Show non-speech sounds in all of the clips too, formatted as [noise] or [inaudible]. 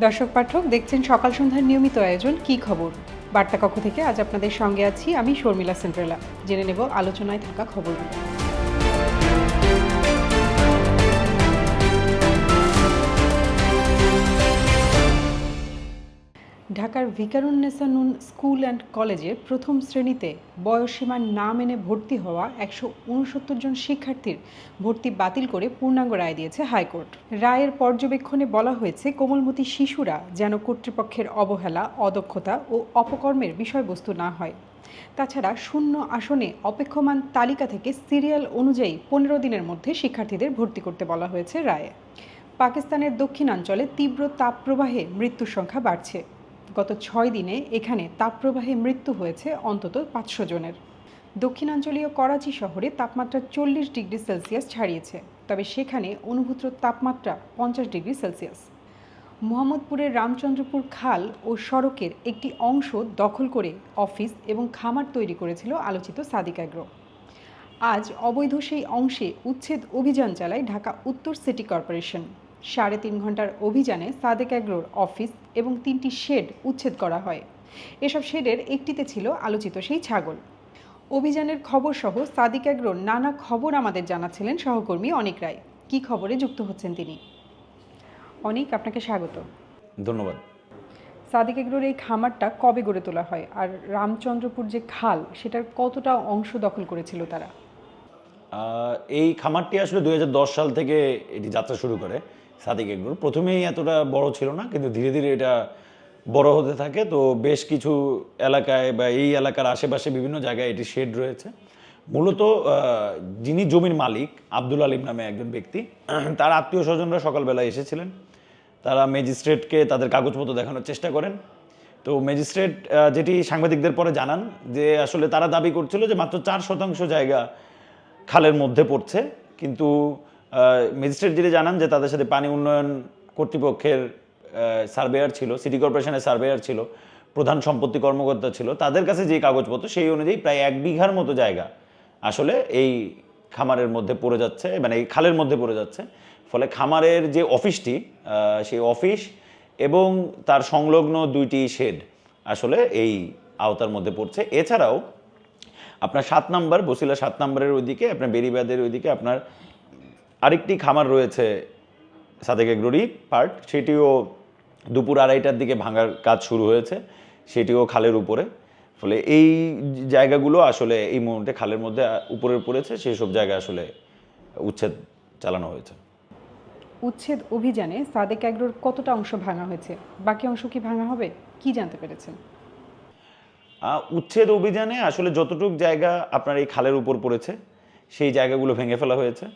দর্শক পাঠক, দেখছেন সকাল সন্ধ্যার নিয়মিত আয়োজন, কি খবর? বার্তা কক্ষ থেকে আজ আপনাদের সঙ্গে আছি আমি শর্মিলা সেন্ট্রেলা। জেনে নেব আলোচনায় থাকা খবরগুলো। ঢাকার ভিকারুন্নেসা নুন স্কুল অ্যান্ড কলেজে প্রথম শ্রেণীতে বয়সীমার না মেনে ভর্তি হওয়া একশো উনসত্তর জন শিক্ষার্থীর ভর্তি বাতিল করে পূর্ণাঙ্গ রায় দিয়েছে হাইকোর্ট। রায়ের পর্যবেক্ষণে বলা হয়েছে, কোমলমতি শিশুরা যেন কর্তৃপক্ষের অবহেলা, অদক্ষতা ও অপকর্মের বিষয়বস্তু না হয়। তাছাড়া শূন্য আসনে অপেক্ষমান তালিকা থেকে সিরিয়াল অনুযায়ী পনেরো দিনের মধ্যে শিক্ষার্থীদের ভর্তি করতে বলা হয়েছে রায়ে। পাকিস্তানের দক্ষিণাঞ্চলে তীব্র তাপপ্রবাহে মৃত্যুর সংখ্যা বাড়ছে। গত ছয় দিনে এখানে তাপপ্রবাহে মৃত্যু হয়েছে অন্তত পাঁচশো জনের। দক্ষিণাঞ্চলীয় করাচি শহরে তাপমাত্রা চল্লিশ ডিগ্রি সেলসিয়াস ছাড়িয়েছে, তবে সেখানে অনুভূত তাপমাত্রা পঞ্চাশ ডিগ্রি সেলসিয়াস। মোহাম্মদপুরের রামচন্দ্রপুর খাল ও সড়কের একটি অংশ দখল করে অফিস এবং খামার তৈরি করেছিল আলোচিত সাদিক অ্যাগ্রো। আজ অবৈধ সেই অংশে উচ্ছেদ অভিযান চালায় ঢাকা উত্তর সিটি কর্পোরেশন। সাড়ে তিন ঘণ্টার অভিযানে সাদেক অ্যাগ্রোর অফিস এবং তিনটি শেড উচ্ছেদ করা হয়। এসব শেডের একটিতে ছিল আলোচিত সেই ছাগল। অভিযানের খবর সহ সাদিক অ্যাগ্রোর নানা খবর আমাদের জানাচ্ছিলেন সহকর্মী অনিক রায়। কী খবরে যুক্ত হচ্ছেন তিনি? অনেক আপনাকে স্বাগত। ধন্যবাদ। সাদিক এগ্রোর এই খামারটা কবে গড়ে তোলা হয়? আর রামচন্দ্রপুর যে খাল সেটার কতটা অংশ দখল করেছিল তারা? এই খামারটি আসলে দুই হাজার দশ সাল থেকে এটি যাত্রা শুরু করে। সাদিক এগ্রোর। প্রথমেই এতটা বড় ছিল না, কিন্তু ধীরে ধীরে এটা বড় হতে থাকে। তো বেশ কিছু এলাকায় বা এই এলাকার আশেপাশে বিভিন্ন জায়গায় এটি শেড রয়েছে। মূলত যিনি জমির মালিক, আব্দুল আলিম নামে একজন ব্যক্তি, [clears throat] তার আত্মীয় স্বজনরা সকালবেলা এসেছিলেন। তারা ম্যাজিস্ট্রেটকে তাদের কাগজপত্র দেখানোর চেষ্টা করেন। তো ম্যাজিস্ট্রেট যেটি সাংবাদিকদের পরে জানান যে আসলে তারা দাবি করছিল যে মাত্র চার শতাংশ জায়গা খালের মধ্যে পড়ছে। কিন্তু ম্যাজিস্ট্রেট যেটি জানান যে তাদের সাথে পানি উন্নয়ন কর্তৃপক্ষের সার্ভেয়ার ছিল সিটি কর্পোরেশনের সার্ভেয়ার ছিল, প্রধান সম্পত্তি কর্মকর্তা ছিল, তাদের কাছে যে কাগজপত্র সেই অনুযায়ী প্রায় এক বিঘার মতো জায়গা আসলে এই খামারের মধ্যে পড়ে যাচ্ছে মানে এই খালের মধ্যে পড়ে যাচ্ছে। ফলে খামারের যে অফিসটি সেই অফিস এবং তার সংলগ্ন দুইটি শেড আসলে এই আওতার মধ্যে পড়ছে। এছাড়াও আপনার সাত নাম্বার, বসিলা সাত নাম্বারের ওইদিকে, আপনার বেরিবাদের ওইদিকে আপনার আরেকটি খামার রয়েছে সাদেক এগ্রোরি পার্ট সেটিও দুপুর আড়াইটার দিকে ভাঙার কাজ শুরু হয়েছে সেটিও খালের উপরে। ফলে এই জায়গাগুলো আসলে এই মুহূর্তে খালের মধ্যে উপরে পড়েছে সেই সব জায়গায় আসলে উচ্ছেদ চালানো হয়েছে। উচ্ছেদ অভিযানে সাদেক অ্যাগ্রোর কতটা অংশ ভাঙা হয়েছে? বাকি অংশ কি ভাঙা হবে? কি জানতে পেরেছেন? উচ্ছেদ অভিযানে আসলে যতটুক জায়গা আপনার এই খালের উপর পড়েছে সেই জায়গাগুলো ভেঙে ফেলা হয়েছে।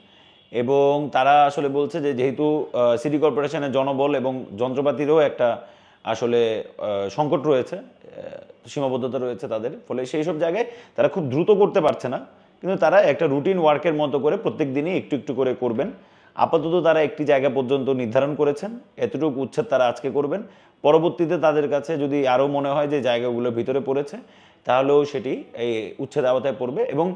এবং তারা আসলে বলছে যে যেহেতু সিটি কর্পোরেশনের জনবল এবং যন্ত্রপাতিরও একটা, আসলে সংকট রয়েছে সীমাবদ্ধতা রয়েছে তাদের। ফলে সেই সব জায়গায় তারা খুব দ্রুত করতে পারছে না। কিন্তু তারা একটা রুটিন ওয়ার্কের মতো করে প্রত্যেক দিনই একটু একটু করে করবেন। আপাতত তারা একটি জায়গা পর্যন্ত নির্ধারণ করেছেন। এতটুকু উচ্ছেদ তারা আজকে করবেন। পরবর্তীতে তাদের কাছে যদি আরও মনে হয় যে জায়গাগুলো ভিতরে পড়েছে তাহলেও সেটি এই উচ্ছেদ আওতায় পড়বে এবং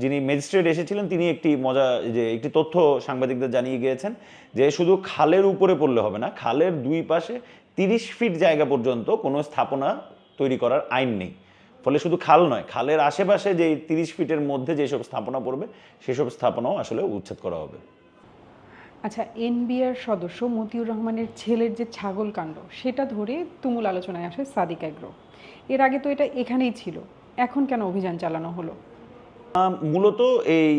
যিনি ম্যাজিস্ট্রেট এসেছিলেন তিনি একটি মজা, যে একটি তথ্য সাংবাদিকদের জানিয়ে গিয়েছেন যে শুধু খালের উপরে পড়লে হবে না, খালের দুই পাশে তিরিশ ফিট জায়গা পর্যন্ত কোনো স্থাপনা তৈরি করার আইন নেই। ফলে শুধু খাল নয়, খালের আশেপাশে যে তিরিশ ফিটের মধ্যে যেসব স্থাপনা পড়বে, সেসব স্থাপনাও আসলে উচ্ছেদ করা হবে। আচ্ছা এনবিআর সদস্য মতিউর রহমানের ছেলের যে ছাগল কাণ্ড, সেটা ধরে তুমুল আলোচনায় আসে সাদিক অ্যাগ্রো। এর আগে তো এটা এখানেই ছিল, এখন কেন অভিযান চালানো হলো? মূলত এই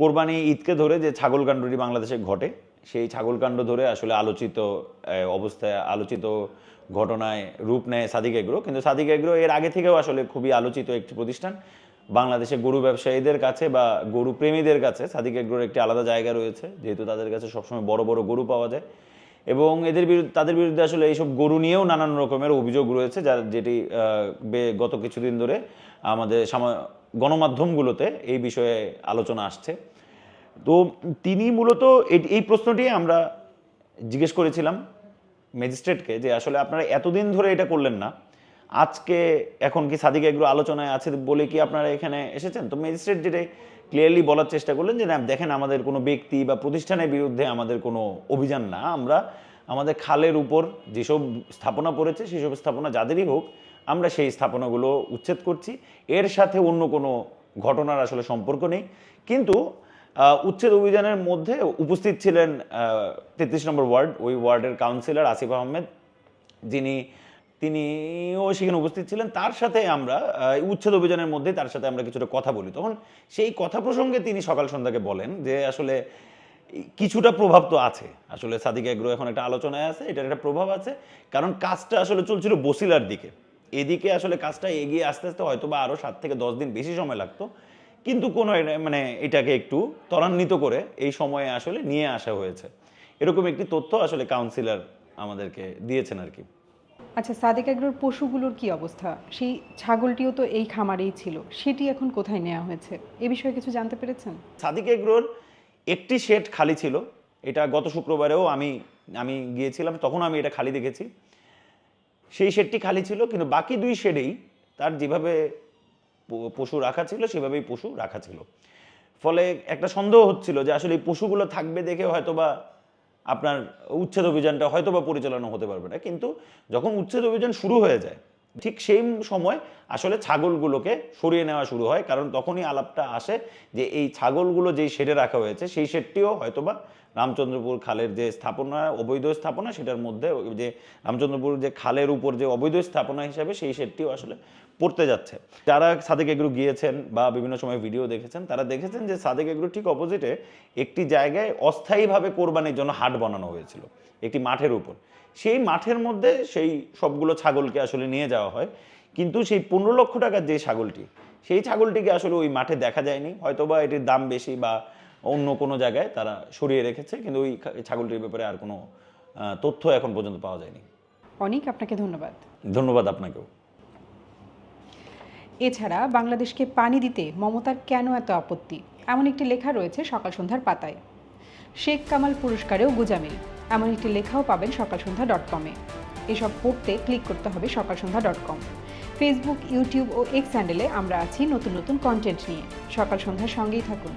কোরবানি ঈদকে ধরে যে ছাগল কাণ্ডটি বাংলাদেশে ঘটে, সেই ছাগলকাণ্ড ধরে আসলে আলোচিত অবস্থায় আলোচিত ঘটনায় রূপ নেয় সাদিক এগ্রো কিন্তু সাদিক এগ্রো এর আগে থেকেও আসলে খুবই আলোচিত একটি প্রতিষ্ঠান। বাংলাদেশে গরু ব্যবসায়ীদের কাছে বা গরু প্রেমীদের কাছে সাদিক এগ্রোর একটি আলাদা জায়গা রয়েছে, যেহেতু তাদের কাছে সবসময় বড় বড় গরু পাওয়া যায়। এবং এদের বিরুদ্ধে, তাদের বিরুদ্ধে আসলে এইসব গরু নিয়েও নানান রকমের অভিযোগ রয়েছে, যার যেটি গত কিছুদিন ধরে আমাদের গণমাধ্যমগুলোতে এই বিষয়ে আলোচনা আসছে। তো তিনি মূলত এই প্রশ্নটি আমরা জিজ্ঞেস করেছিলাম ম্যাজিস্ট্রেটকে যে আসলে আপনারা এতদিন ধরে এটা করলেন না আজকে এখন কি সাদিক এগুলো আলোচনায় আছে বলে কি আপনারা এখানে এসেছেন? তো ম্যাজিস্ট্রেট যেটা ক্লিয়ারলি বলার চেষ্টা করলেন যে দেখেন, আমাদের কোনো ব্যক্তি বা প্রতিষ্ঠানের বিরুদ্ধে আমাদের কোনো অভিযান না। আমরা, আমাদের খালের উপর যেসব স্থাপনা পড়েছে, সেসব স্থাপনা যাদেরই হোক, আমরা সেই স্থাপনাগুলো উচ্ছেদ করছি। এর সাথে অন্য কোনো ঘটনার আসলে সম্পর্ক নেই। কিন্তু উচ্ছেদ অভিযানের মধ্যে উপস্থিত ছিলেন তেত্রিশ নম্বর ওয়ার্ড, ওই ওয়ার্ডের কাউন্সিলর আসিফ আহমেদ, যিনি তিনিও সেখানে উপস্থিত ছিলেন। তার সাথে আমরা উচ্ছেদ অভিযানের মধ্যে তার সাথে আমরা কিছুটা কথা বলি। তখন সেই কথা প্রসঙ্গে তিনি সকাল সন্ধ্যাকে বলেন যে, আসলে কিছুটা প্রভাব তো আছে। আসলে সাদিক এগ্রো এখন একটা আলোচনায় আছে, এটার একটা প্রভাব আছে। কারণ কাজটা আসলে চলছিল বসিলার দিকে। এদিকে আসলে কাজটা এগিয়ে আস্তে আস্তে হয়তো বা আরও সাত থেকে দশ দিন বেশি সময় লাগতো। কিন্তু কোনো মানে এটাকে একটু ত্বরান্বিত করে এই সময়ে আসলে নিয়ে আসা হয়েছে। এরকম একটি তথ্য আসলে কাউন্সিলর আমাদেরকে দিয়েছেন আর কি। আচ্ছা সাদেক এগ্রোর পশুগুলোর কি অবস্থা? সেই ছাগলটিও তো এই খামারেই ছিল। সেটি এখন কোথায় নেওয়া হয়েছে? এ বিষয়ে কিছু জানতে পেরেছেন? সাদিক এগ্রোর একটি শেড খালি ছিল। এটা গত শুক্রবারেও আমি আমি গিয়েছিলাম, তখন আমি এটা খালি দেখেছি। সেই শেডটি খালি ছিল, কিন্তু বাকি দুই শেডেই তার যেভাবে পশু রাখা ছিল, সেভাবেই পশু রাখা ছিল। ফলে একটা সন্দেহ হচ্ছিল যে আসলে এই পশুগুলো থাকবে দেখে হয়তো বা আপনার উচ্ছেদ অভিযানটা হয়তো বা পরিচালনা হতে পারবে না। কিন্তু যখন উচ্ছেদ অভিযান শুরু হয়ে যায়, ঠিক সেই সময় আসলে ছাগলগুলোকে সরিয়ে নেওয়া শুরু হয়। কারণ তখনই আলাপটা আসে যে এই ছাগলগুলো যেই শেডে রাখা হয়েছে, সেই শেডটিও হয়তোবা রামচন্দ্রপুর খালের যে স্থাপনা, অবৈধ স্থাপনা, সেটার মধ্যে যে রামচন্দ্রপুর যে খালের উপর যে অবৈধ স্থাপনা হিসাবে সেই শেডটিও আসলে পড়তে যাচ্ছে। যারা সাদেক এগ্রু গিয়েছেন বা বিভিন্ন সময় ভিডিও দেখেছেন, তারা দেখেছেন যে সাদেক এগ্রু ঠিক অপোজিটে একটি জায়গায় অস্থায়ীভাবে কোরবানির জন্য হাট বানানো হয়েছিল, একটি মাঠের উপর। সেই মাঠের মধ্যে সেই সবগুলো ছাগলকে আসলে নিয়ে যাওয়া হয়। কিন্তু সেই পনেরো লক্ষ টাকার যে ছাগলটি, সেই ছাগলটিকে আসলে ওই মাঠে দেখা যায়নি। হয়তোবা এটির দাম বেশি বা অন্য কোনো জায়গায় তারা সরিয়ে রেখেছে কিন্তু ওই ছাগলটির ব্যাপারে আর কোনো তথ্য এখন পর্যন্ত পাওয়া যায়নি। অনেক আপনাকে ধন্যবাদ। ধন্যবাদ আপনাকেও। এছাড়া বাংলাদেশকে পানি দিতে মমতার কেন এত আপত্তি? এমন একটি লেখা রয়েছে সকাল সন্ধ্যার পাতায়। শেখ কামাল পুরস্কারেও গুজামিল। এমন একটি লেখাও পাবেন সকাল সন্ধ্যা ডট কমে। এসব পড়তে ক্লিক করতে হবে Sakal Sandhya dot com. Facebook YouTube ও এক্স হ্যান্ডেলে আমরা আছি নতুন নতুন কন্টেন্ট নিয়ে। সকাল সন্ধ্যার সঙ্গেই থাকুন।